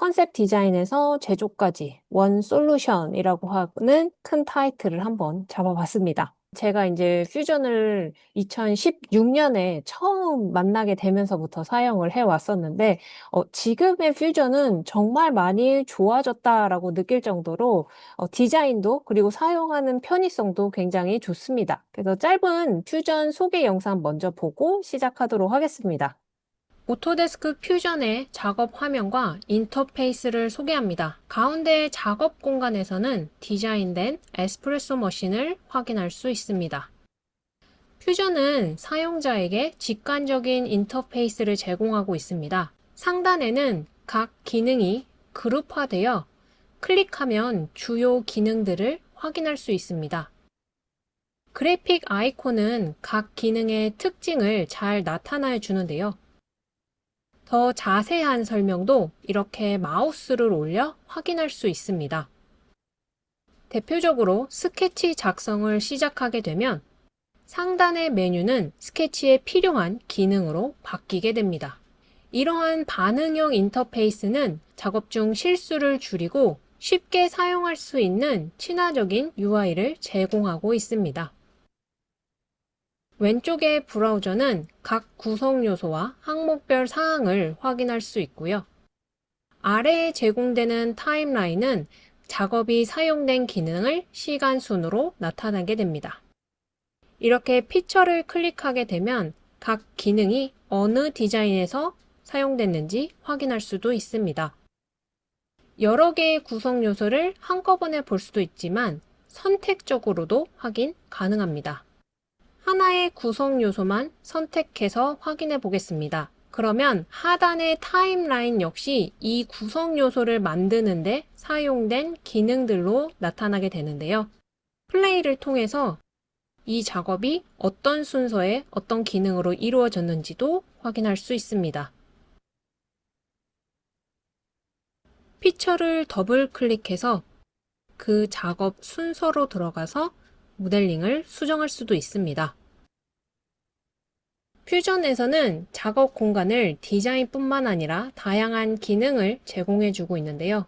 컨셉 디자인에서 제조까지 원 솔루션이라고 하는 큰 타이틀을 한번 잡아봤습니다. 제가 이제 퓨전을 2016년에 처음 만나게 되면서부터 사용을 해왔었는데, 어, 지금의 퓨전은 정말 많이 좋아졌다라고 느낄 정도로 어, 디자인도 그리고 사용하는 편의성도 굉장히 좋습니다. 그래서 짧은 퓨전 소개 영상 먼저 보고 시작하도록 하겠습니다. 오토데스크 퓨전의 작업 화면과 인터페이스를 소개합니다. 가운데 작업 공간에서는 디자인된 에스프레소 머신을 확인할 수 있습니다. 퓨전은 사용자에게 직관적인 인터페이스를 제공하고 있습니다. 상단에는 각 기능이 그룹화되어 클릭하면 주요 기능들을 확인할 수 있습니다. 그래픽 아이콘은 각 기능의 특징을 잘 나타내 주는데요. 더 자세한 설명도 이렇게 마우스를 올려 확인할 수 있습니다. 대표적으로 스케치 작성을 시작하게 되면 상단의 메뉴는 스케치에 필요한 기능으로 바뀌게 됩니다. 이러한 반응형 인터페이스는 작업 중 실수를 줄이고 쉽게 사용할 수 있는 친화적인 UI를 제공하고 있습니다. 왼쪽의 브라우저는 각 구성 요소와 항목별 사항을 확인할 수 있고요. 아래에 제공되는 타임라인은 작업이 사용된 기능을 시간 순으로 나타나게 됩니다. 이렇게 피처를 클릭하게 되면 각 기능이 어느 디자인에서 사용됐는지 확인할 수도 있습니다. 여러 개의 구성 요소를 한꺼번에 볼 수도 있지만 선택적으로도 확인 가능합니다. 하나의 구성 요소만 선택해서 확인해 보겠습니다. 그러면 하단의 타임라인 역시 이 구성 요소를 만드는데 사용된 기능들로 나타나게 되는데요. 플레이를 통해서 이 작업이 어떤 순서에 어떤 기능으로 이루어졌는지도 확인할 수 있습니다. 피처를 더블 클릭해서 그 작업 순서로 들어가서 모델링을 수정할 수도 있습니다. 퓨전에서는 작업 공간을 디자인뿐만 아니라 다양한 기능을 제공해주고 있는데요.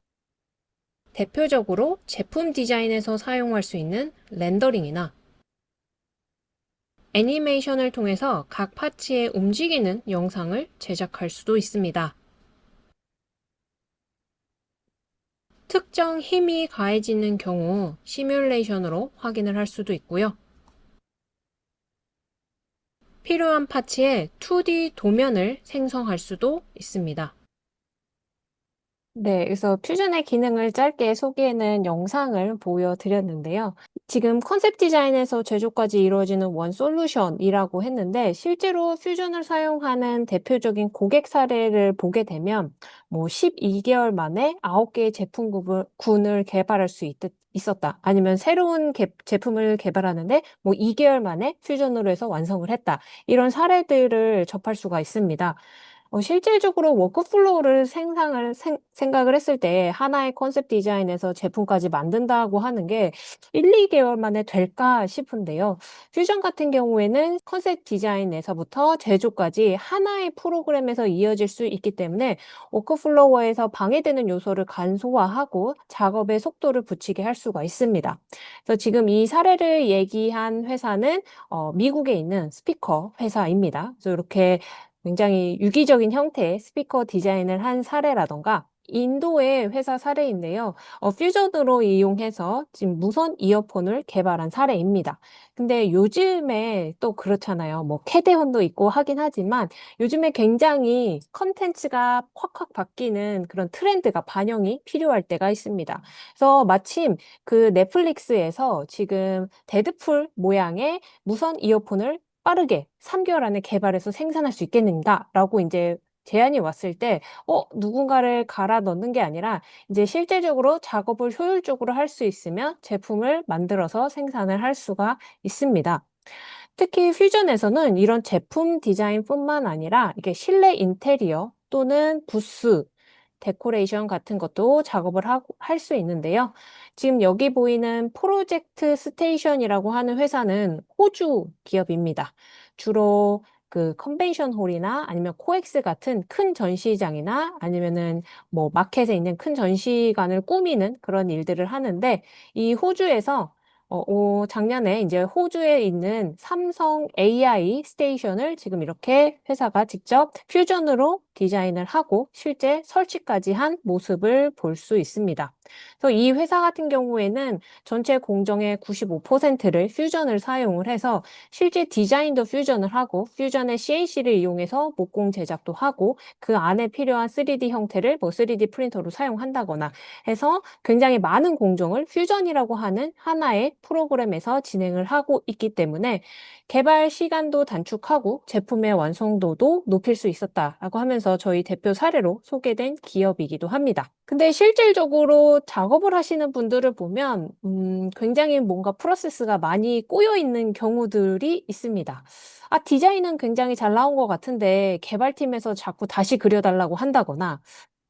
대표적으로 제품 디자인에서 사용할 수 있는 렌더링이나 애니메이션을 통해서 각 파츠의 움직이는 영상을 제작할 수도 있습니다. 특정 힘이 가해지는 경우 시뮬레이션으로 확인을 할 수도 있고요. 필요한 파츠의 2D 도면을 생성할 수도 있습니다. 네, 그래서 퓨전의 기능을 짧게 소개하는 영상을 보여드렸는데요. 지금 컨셉 디자인에서 제조까지 이루어지는 원 솔루션이라고 했는데 실제로 퓨전을 사용하는 대표적인 고객 사례를 보게 되면 뭐 12개월 만에 9개의 제품군을 개발할 수 있, 있었다. 아니면 새로운 개, 제품을 개발하는데 뭐 2개월 만에 퓨전으로 해서 완성을 했다. 이런 사례들을 접할 수가 있습니다. 어, 실질적으로 워크플로우를 생상을 생, 생각을 했을 때 하나의 컨셉 디자인에서 제품까지 만든다고 하는 게 1, 2개월 만에 될까 싶은데요. 퓨전 같은 경우에는 컨셉 디자인에서부터 제조까지 하나의 프로그램에서 이어질 수 있기 때문에 워크플로우에서 방해되는 요소를 간소화하고 작업의 속도를 붙이게 할 수가 있습니다. 그래서 지금 이 사례를 얘기한 회사는 어, 미국에 있는 스피커 회사입니다. 그래서 이렇게 굉장히 유기적인 형태의 스피커 디자인을 한 사례라던가 인도의 회사 사례인데요. 어, 퓨전으로 이용해서 지금 무선 이어폰을 개발한 사례입니다. 근데 요즘에 또 그렇잖아요. 뭐 캐대혼도 있고 하긴 하지만 요즘에 굉장히 컨텐츠가 확확 바뀌는 그런 트렌드가 반영이 필요할 때가 있습니다. 그래서 마침 그 넷플릭스에서 지금 데드풀 모양의 무선 이어폰을 빠르게 3개월 안에 개발해서 생산할 수 있겠는가라고 이제 제안이 왔을 때, 어, 누군가를 갈아 넣는 게 아니라 이제 실제적으로 작업을 효율적으로 할 수 있으면 제품을 만들어서 생산을 할 수가 있습니다. 특히 퓨전에서는 이런 제품 디자인뿐만 아니라 이게 실내 인테리어 또는 부스, 데코레이션 같은 것도 작업을 할 수 있는데요. 지금 여기 보이는 프로젝트 스테이션이라고 하는 회사는 호주 기업입니다. 주로 그 컨벤션 홀이나 아니면 코엑스 같은 큰 전시장이나 아니면은 뭐 마켓에 있는 큰 전시관을 꾸미는 그런 일들을 하는데 이 호주에서 어오 작년에 인제 호주에 있는 삼성 AI 스테이션을 지금 이렇게 회사가 직접 퓨전으로 디자인을 하고 실제 설치까지 한 모습을 볼 수 있습니다. 그래서 이 회사 같은 경우에는 전체 공정의 95%를 퓨전을 사용을 해서 실제 디자인도 퓨전을 하고 퓨전의 CAC를 이용해서 목공 제작도 하고 그 안에 필요한 3D 형태를 뭐 3D 프린터로 사용한다거나 해서 굉장히 많은 공정을 퓨전이라고 하는 하나의 프로그램에서 진행을 하고 있기 때문에 개발 시간도 단축하고 제품의 완성도도 높일 수 있었다라고 하면서 저희 대표 사례로 소개된 기업이기도 합니다. 근데 실질적으로 작업을 하시는 분들을 보면 음 굉장히 뭔가 프로세스가 많이 꼬여 있는 경우들이 있습니다. 아 디자인은 굉장히 잘 나온 것 같은데 개발팀에서 자꾸 다시 그려 달라고 한다거나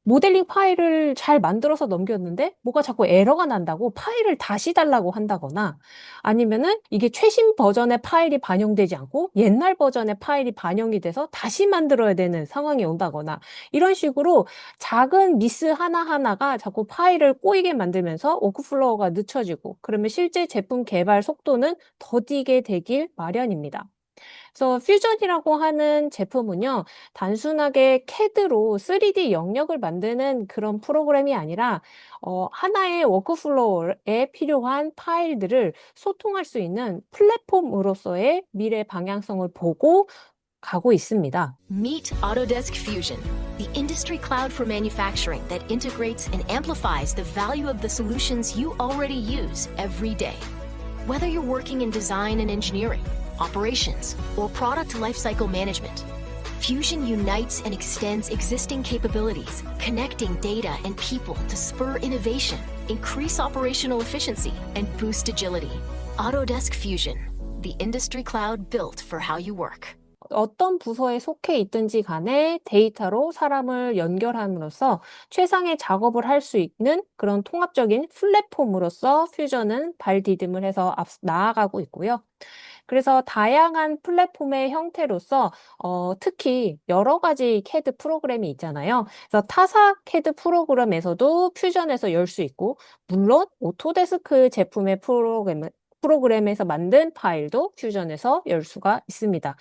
모델링 파일을 잘 만들어서 넘겼는데 뭐가 자꾸 에러가 난다고 파일을 다시 달라고 한다거나 아니면은 이게 최신 버전의 파일이 반영되지 않고 옛날 버전의 파일이 반영이 돼서 다시 만들어야 되는 상황이 온다거나 이런 식으로 작은 미스 하나하나가 자꾸 파일을 꼬이게 만들면서 워크플로우가 늦춰지고 그러면 실제 제품 개발 속도는 더디게 되길 마련입니다. 그래서 퓨전이라고 하는 제품은요. 단순하게 CAD로 3D 영역을 만드는 그런 프로그램이 아니라 어 하나의 워크플로우에 필요한 파일들을 소통할 수 있는 플랫폼으로서의 미래 방향성을 보고 가고 있습니다. Meet Autodesk Fusion, the industry cloud for manufacturing that integrates and amplifies the value of the solutions you already use every day. Whether you're working in design and engineering, operations, or product lifecycle management, Fusion unites and extends existing capabilities, connecting data and people to spur innovation, increase operational efficiency, and boost agility. Autodesk Fusion, the industry cloud built for how you work. 어떤 부서에 속해 있든지 간에 데이터로 사람을 연결함으로써 최상의 작업을 할 수 있는 그런 통합적인 플랫폼으로서 퓨전은 발디딤을 해서 앞 나아가고 있고요. 그래서 다양한 플랫폼의 형태로서 어 특히 여러 가지 CAD 프로그램이 있잖아요. 그래서 타사 CAD 프로그램에서도 퓨전에서 열 수 있고 물론 오토데스크 제품의 프로그램은 프로그램에서 만든 파일도 퓨전에서 열 수가 있습니다.